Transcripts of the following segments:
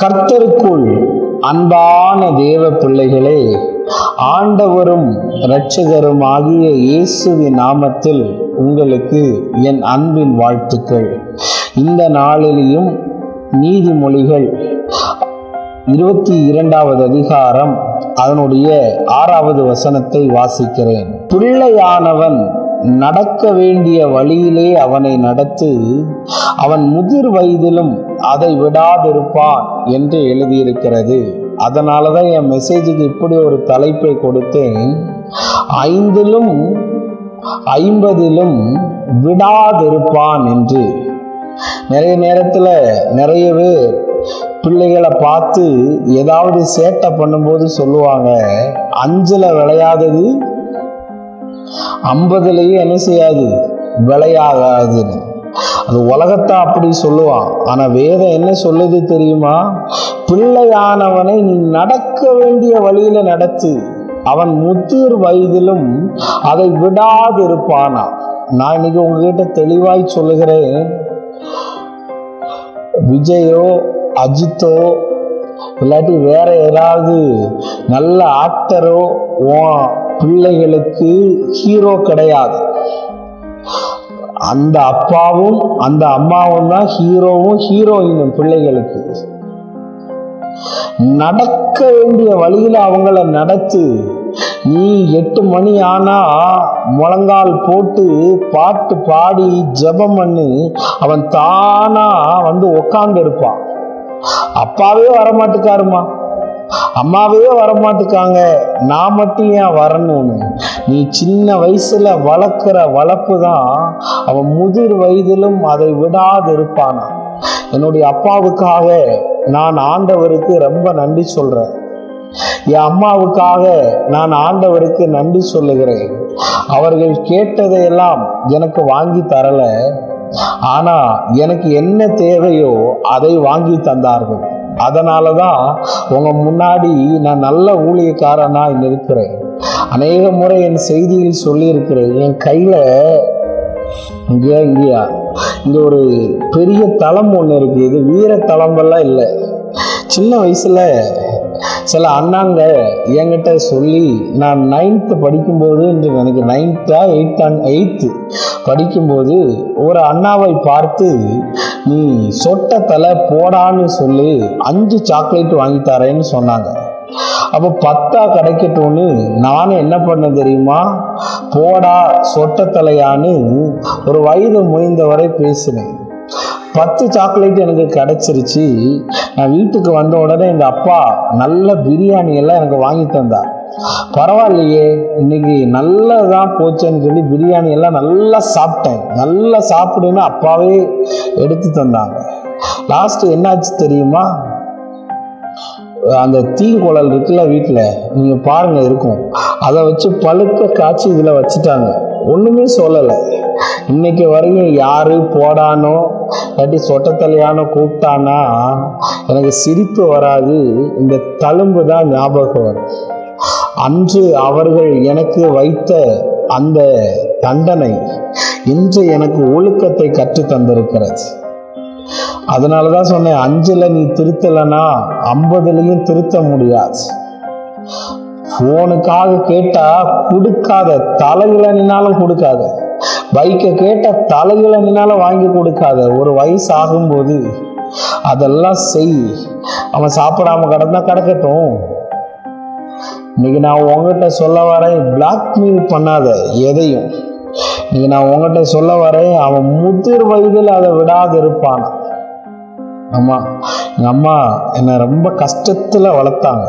கர்த்தருக்குள் அன்பான தேவ பிள்ளைகளே ஆண்டவரும் இரட்சகரும் ஆகிய இயேசுவின் நாமத்தில் உங்களுக்கு என் அன்பின் வாழ்த்துக்கள். இந்த நாளிலேயும் நீதிமொழிகள் இருபத்தி இரண்டாவது அதிகாரம் அதனுடைய ஆறாவது வசனத்தை வாசிக்கிறேன். பிள்ளையானவன் நடக்க வேண்டிய வழியிலே அவனை நடத்து அவன் முதிர் வயதிலும் அதை விடாதிருப்பான் என்று எழுதியிருக்கிறது. அதனால தான் என் மெசேஜுக்கு இப்படி ஒரு தலைப்பை கொடுத்தேன். ஐந்திலும் ஐம்பதிலும் விடாதிருப்பான் என்று. நிறைய நேரத்தில் நிறைய பேர் பிள்ளைகளை பார்த்து ஏதாவது சேட்டை பண்ணும்போது சொல்லுவாங்க அஞ்சில் விளையாதது ஐம்பதுலேயும் என்ன செய்யாது? விளையாகாதுன்னு அது உலகத்தை அப்படி சொல்லுவான். ஆனால் வேதம் என்ன சொல்லுது தெரியுமா? பிள்ளையானவனை நீ நடக்க வேண்டிய வழியில நடத்து. அவன் முத்தீர் வயதிலும் அதை விடாது இருப்பானா நான் இன்னைக்கு உங்ககிட்ட தெளிவாய் சொல்லுகிறேன். விஜயோ அஜித்தோ இல்லாட்டி வேற ஏதாவது நல்ல ஆக்டரோ உன் பிள்ளைகளுக்கு ஹீரோ கிடையாது. அந்த அப்பாவும் அந்த அம்மாவும் தான் ஹீரோவும் ஹீரோயினும் பிள்ளைகளுக்கு. நடக்க வேண்டிய வழியில் அவங்கள நடத்து. நீ எட்டு மணி ஆனா முழங்கால் போட்டு பாட்டு பாடி ஜெபம் பண்ணு. அவன் தானா வந்து உக்காந்து இருப்பான் அப்பாவே வரமாட்டுக்காருமா? அம்மாவே வரமாட்டுக்காங்க. நான் மட்டும் ஏன் வரணும்னு? நீ சின்ன வயசுல வளர்க்குற வளர்ப்பு தான் அவன் முதிர் வயதிலும் அதை விடாது இருப்பானா என்னுடைய அப்பாவுக்காக நான் ஆண்டவருக்கு ரொம்ப நன்றி சொல்றேன். என் அம்மாவுக்காக நான் ஆண்டவருக்கு நன்றி சொல்லுகிறேன். அவர்கள் கேட்டதையெல்லாம் எனக்கு வாங்கி தரல. ஆனா எனக்கு என்ன தேவையோ அதை வாங்கி தந்தார்கள். அதனால தான் உங்க முன்னாடி நான் நல்ல ஊழியக்காரனாக இருக்கிறேன் அநேக முறை என் செய்தியில் சொல்லியிருக்கிறேன். என் கையில் இங்கேயா இங்கேயா? இங்கே ஒரு பெரிய தளம் ஒன்று இருக்கு. இது வீர தளம்பெல்லாம் இல்லை. சின்ன வயசுல சில அண்ணாங்க என்கிட்ட சொல்லி நான் நைன்த்து படிக்கும்போது என்று எனக்கு நைன்த்தா எயித்தான் எயித்து படிக்கும்போது ஒரு அண்ணாவை பார்த்து நீ சொட்ட தலை போடான்னு சொல்லி அஞ்சு சாக்லேட் வாங்கி தரேன்னு சொன்னாங்க. அப்போ பத்தா கிடைக்கட்டும்னு நானும் என்ன பண்ண தெரியுமா? போடா சொட்ட தலையான்னு ஒரு வயது முயந்தவரை பேசினேன். பத்து சாக்லேட் எனக்கு கிடச்சிருச்சு. நான் வீட்டுக்கு வந்த உடனே எங்கள் அப்பா நல்ல பிரியாணி எல்லாம் எனக்கு வாங்கி தந்தார். பரவாயில்லையே இன்னைக்கு நல்லதான் போச்சேன்னு சொல்லி பிரியாணி எல்லாம் நல்லா சாப்பிட்டேன். நல்லா சாப்பிடுன்னு அப்பாவே எடுத்து தந்தாங்க. லாஸ்ட் என்னாச்சு தெரியுமா? அந்த தீங்குழல் இருக்குல்ல வீட்டில் நீங்கள் பாருங்கள் இருக்கும். அதை வச்சு பழுக்க காய்ச்சி இதில் வச்சுட்டாங்க. ஒன்றுமே சொல்லலை. இன்னைக்கு வரையும் யாரு போடானோ இல்லாட்டி சொட்டத்தலையானோ கூப்பிட்டானா எனக்கு சிரிப்பு வராது. இந்த தழும்பு தான் ஞாபகம் வரும். அன்று அவர்கள் எனக்கு வைத்த அந்த தண்டனை இன்று எனக்கு ஒழுக்கத்தை கற்று தந்திருக்கிறது. அதனால தான் சொன்னேன் அஞ்சில் நீ திருத்தலைன்னா ஐம்பதுலையும் திருத்த முடியாது. ஃபோனுக்காக கேட்டால் கொடுக்காத தலையில கொடுக்காத. பைக்கை கேட்டால் தலையில வாங்கி கொடுக்காத. ஒரு வயசு ஆகும்போது அதெல்லாம் செய். அவன் சாப்பிடாம கிடந்தா கிடக்கட்டும். இன்னைக்கு நான் உங்ககிட்ட சொல்ல வரேன் பிளாக்மெயில் பண்ணாத எதையும். இன்னைக்கு நான் உங்ககிட்ட சொல்ல வரேன் அவன் முதிர் வயதில் அதை விடாது இருப்பான் அம்மா எங்கள் அம்மா என்னை ரொம்ப கஷ்டத்தில் வளர்த்தாங்க.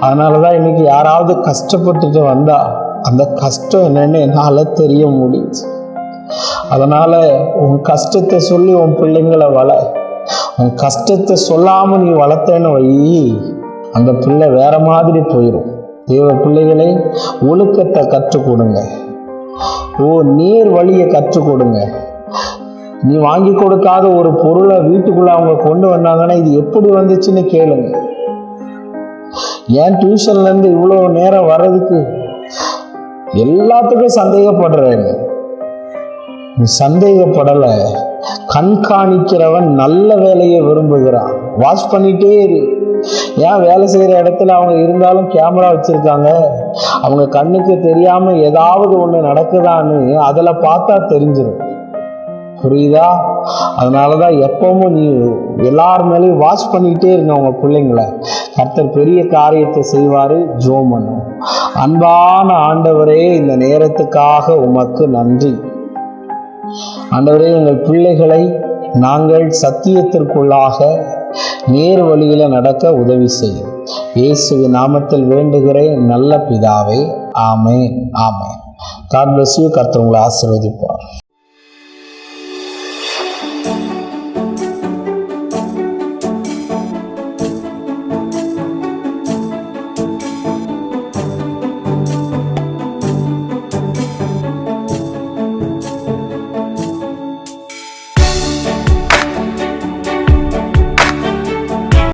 அதனால தான் இன்னைக்கு யாராவது கஷ்டப்பட்டுட்டு வந்தா அந்த கஷ்டம் என்னன்னு என்னால் தெரிய முடியுது. அதனால உன் கஷ்டத்தை சொல்லி உன் பிள்ளைங்களை வள. உன் கஷ்டத்தை சொல்லாமல் நீ வளர்த்தேன்னு வை. அந்த பிள்ளை வேற மாதிரி போயிடும் தேவ பிள்ளைகளை ஒழுக்கத்தை கற்றுக் கொடுங்க ஓ நேர் வழியை கற்றுக் கொடுங்க நீ வாங்கி கொடுக்காத ஒரு பொருளை வீட்டுக்குள்ள அவங்க கொண்டு வந்தாங்கன்னா இது எப்படி வந்துச்சுன்னு கேளுங்க. ஏன் டியூஷன்ல இருந்து இவ்வளோ நேரம் வர்றதுக்கு? எல்லாத்துக்கும் சந்தேகப்படுறேன். நீ சந்தேகப்படலை. கண்காணிக்கிறவன் நல்ல வேலையை விரும்புகிறான். வாஷ் பண்ணிட்டே இரு. ஏன் வேலை செய்கிற இடத்துல அவங்க இருந்தாலும் கேமரா வச்சுருக்காங்க? அவங்க கண்ணுக்கு தெரியாமல் ஏதாவது ஒன்று நடக்குதான்னு அதில் பார்த்தா தெரிஞ்சிடும் புரியுதா? அதனால தான் எப்பவும் நீ எல்லார் மேலேயும் வாட்ச் பண்ணிக்கிட்டே இருங்க உங்க பிள்ளைங்கள. கர்த்தர் பெரிய காரியத்தை செய்வார் ஜோம் பண்ணும். அன்பான ஆண்டவரே இந்த நேரத்துக்காக உமக்கு நன்றி. ஆண்டவரே எங்கள் பிள்ளைகளை நாங்கள் சத்தியத்திற்குள்ளாக நேர் வழியில நடக்க உதவி செய்யும். இயேசுவின் நாமத்தில் வேண்டுகிறேன் நல்ல பிதாவே ஆமே ஆமே காட் பிளஸ் யூ கர்த்தர் உங்களை